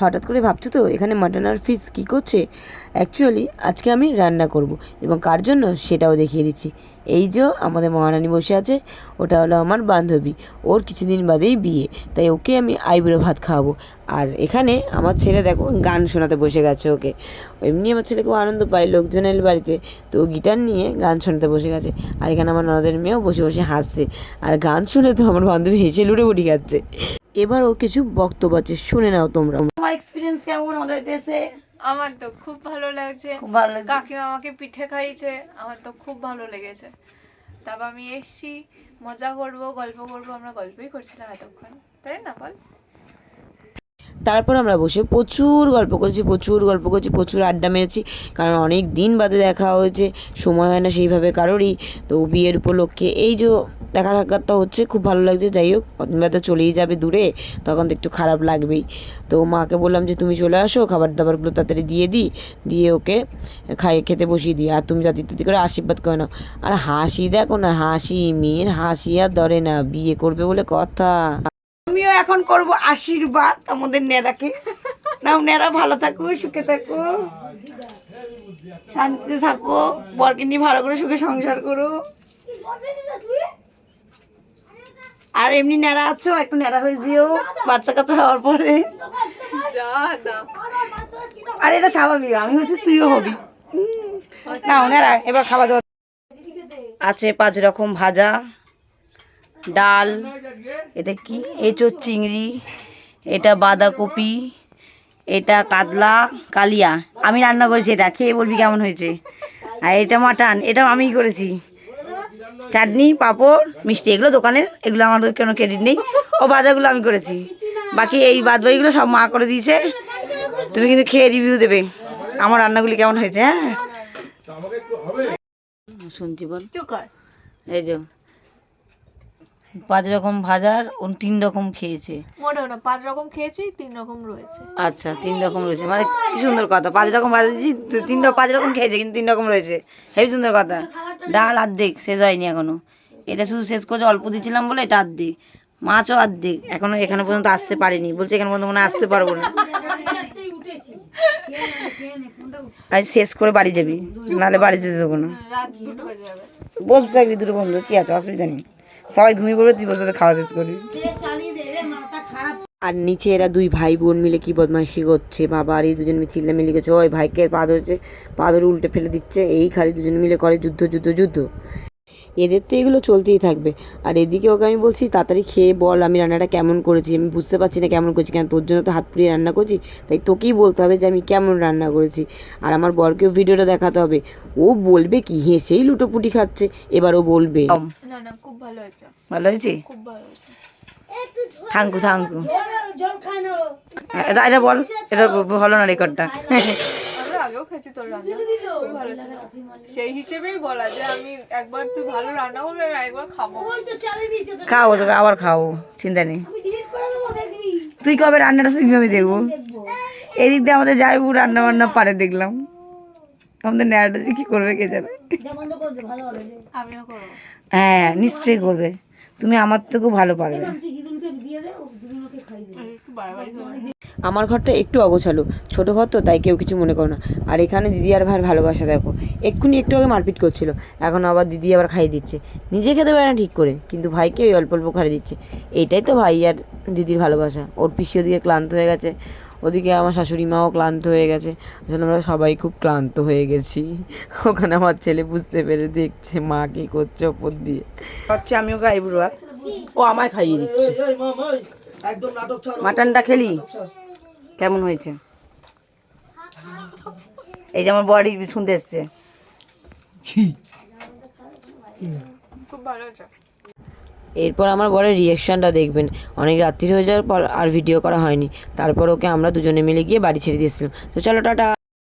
হঠাৎ করে ভাবছ তো, এখানে মাটন আর ফিশ কী করছে? অ্যাকচুয়ালি আজকে আমি রান্না করব এবং কার জন্য সেটাও দেখিয়ে দিচ্ছি। এই যে আমাদের মহারানী বসে আছে, ওটা হলো আমার বান্ধবী, ওর কিছুদিন বাদেই বিয়ে, তাই ওকে আমি আইবুড়ো ভাত খাওয়াবো। আর এখানে আমার ছেলে দেখো গান শোনাতে বসে গেছে ওকে। এমনি আমার ছেলে খুব আনন্দ পায়, লোকজন এলে বাড়িতে, তো গিটার নিয়ে গান শোনাতে বসে গেছে। আর এখানে আমার ননদের মেয়েও বসে বসে হাসছে। আর গান শুনে তো আমার বান্ধবী হেসে লুড়ে উঠে খাচ্ছে। এবার ওর কিছু বক্তব্য আছে, শুনে নাও তোমরা। তোমার এক্সপিরিয়েন্স কেমন আমাদের দেশে? আমার তো খুব ভালো লাগছে। কাকিমা আমাকে পিঠে খাইয়েছে আমার তো খুব ভালো লেগেছে। তারপর আমি এসছি মজা করব গল্প করব আমরা গল্পই করছিলাম এতক্ষণ। তাই না বল? তারপর আমরা বসে প্রচুর গল্প করেছি প্রচুর গল্প করেছি প্রচুর আড্ডা মেরেছি কারণ অনেক দিন বাদে দেখা হয়েছে সময় হয় না সেইভাবে কারোরই। তো বিয়ের উপলক্ষে এই যে দেখা সাক্ষাৎটা হচ্ছে, খুব ভালো লাগছে। যাই হোক কদিন বাদে চলেই যাবে দূরে, তখন তো একটু খারাপ লাগবেই। তো মাকে বললাম যে, তুমি চলে আসো খাবার দাবারগুলো তাড়াতাড়ি দিয়ে দিই, দিয়ে ওকে খাইয়ে খেতে বসিয়ে দিই। আর তুমি তাতে ইত্যাদি করে আশীর্বাদ করে নাও। আর হাসি দেখো না, হাসি, মেয়ের হাসি আর ধরে না, বিয়ে করবে বলে কথা। আমিও এখন করব আশীর্বাদ আমাদের নেড়াকে নাও নেড়া ভালো থাকো, সুখে থাকো। শান্তিতে থাকো, বরকে নিয়ে ভালো করে সুখে সংসার করো। আর এমনি নেড়া আছো, একটু নেড়া হয়ে যেও বাচ্চা কাচ্চা হওয়ার পরে। আর, এটা স্বাভাবিক, আমি হচ্ছে তুইও হবি। না নাও নেড়া এবার খাওয়া দাওয়া আছে পাঁচ রকম ভাজা, ডাল, এটা কি? এঁচোর চিংড়ি, এটা বাঁধাকপি, এটা কাতলা, কালিয়া। আমি রান্না করেছি এটা, খেয়ে বলবি কেমন হয়েছে? আর এটা মাটন, এটাও আমিই করেছি। চাটনি পাঁপড় মিষ্টি এগুলো দোকানের এগুলো আমাদের কোনো ক্রেডিট নেই। ও বাজারগুলো আমি করেছি। বাকি এই বাদ বাকিগুলো সব মা করে দিয়েছে। তুমি কিন্তু খেয়ে রিভিউ দেবে। আমার রান্নাগুলি কেমন হয়েছে হ্যাঁ? শুনছি বল। এই যে পাঁচ রকম ভাজার তিন রকম খেয়েছে। মোটেও না পাঁচ রকম খেয়েছি তিন রকম রয়েছে। আচ্ছা তিন রকম রয়েছে। মানে কি সুন্দর কথা পাঁচ রকম ভাজা দিয়েছি তিন রকম পাঁচ রকম খেয়েছে কিন্তু তিন রকম রয়েছে। হেবি সুন্দর কথা। ডাল অর্ধেক শেষ হয়নি এখনও। এটা শুধু শেষ করেছে অল্প দিয়েছিলাম বলে এটা অর্ধেক। মাছও অর্ধেক এখনও এখানে পর্যন্ত আসতে পারিনি। বলছে এখানে পর্যন্ত মনে আসতে পারব না। আজ শেষ করে বাড়ি যাবি নাহলে বাড়ি যেতে দেবো না। রাত দুটো যাবে। বসে থাকবি দুটো বন্ধু কি আছে অসুবিধা নেই। সবাই ঘুমিয়ে পড়বে, তুই বসে খাওয়া শেষ করবি আর নিচে এরা দুই ভাই বোন মিলে কি বদমাইশি করছে, বাবা আর এই দুজন মিলে চিল্লা মিলে গেছে ওই ভাইকে পা ধরছে পা ধরে উল্টে ফেলে দিচ্ছে, এই খালি দুজন মিলে করে যুদ্ধ যুদ্ধ যুদ্ধ। এদের তো এগুলো চলতেই থাকবে। আর এদিকে ওকে আমি বলছি তাড়াতাড়ি খেয়ে বল আমি রান্নাটা কেমন করেছি? আমি বুঝতে পারছি না কেমন করেছি কেন তোর জন্য তো হাত পুড়িয়ে রান্না করছি তাই তোকেই বলতে হবে যে আমি কেমন রান্না করেছি। আর আমার বরকেও ভিডিওটা দেখাতে হবে। ও বলবে কি হেসেই লুটোপুটি খাচ্ছে। এবার ও বলবে। না না খুব ভালো হয়েছে। ভালো হয়েছে? খুব ভালো হয়েছে। Thank you thank you. এটা এটা বল এটা হলো না রেকর্ডটা? আগেও খেয়েছি তোর রান্না। খুবই ভালো ছিল। সেই হিসেবেই বলা যে আমি একবার তুই ভালো রান্না করবি আমি একবার খাব। খাও তোকে আবার খাও চিন্তা নেই। তুই কবে রান্নাটা শিখবি আমি দেখব। এদিক দিয়ে আমাদের যাইবু রান্না বান্না পারে দেখলাম। আমাদের ন্যাড়াটা যে কি করবে কে যাবে হ্যাঁ নিশ্চয়ই করবে। তুমি আমার থেকেও ভালো পারবে। আমার ঘরটা একটু অগোছালো। ছোটো ঘর তো, তাই কেউ কিছু মনে করো না। আর এখানে দিদি আর ভাইয়ের ভালোবাসা, দেখো। এক্ষুনি একটু আগে মারপিট করছিল। এখন আবার দিদি আবার খাইয়ে দিচ্ছে। নিজে খেতে পারে না ঠিক করে, কিন্তু ভাইকে ওই অল্প অল্প খাইয়ে দিচ্ছে। এইটাই তো ভাই আর দিদির ভালোবাসা। ওর পিসি ওদিকে ক্লান্ত হয়ে গেছে। ওদিকে আমার শাশুড়ি মাও ক্লান্ত হয়ে গেছে। আসলে আমরা সবাই খুব ক্লান্ত হয়ে গেছি। ওখানে আমার ছেলে বুঝতে পেরে দেখছে মা কী করছে ওপর দিয়ে। হচ্ছে আমি ওকে আইবুড়ো ভাত। ও আমায় খাইয়ে দিচ্ছে। মাটনটা খেলি? কেমন হয়েছে? এই যে আমার বডি শুনতে এসছে। খুব ভালো হয়েছে। এরপর আমার বরের রিয়াকশানটা দেখবেন। অনেক রাত্রি হয়ে যাওয়ার পর আর ভিডিও করা হয়নি। তারপর ওকে আমরা দুজনে মিলে গিয়ে বাড়ি ছেড়ে দিয়েছিলাম। তো চলো টাটা।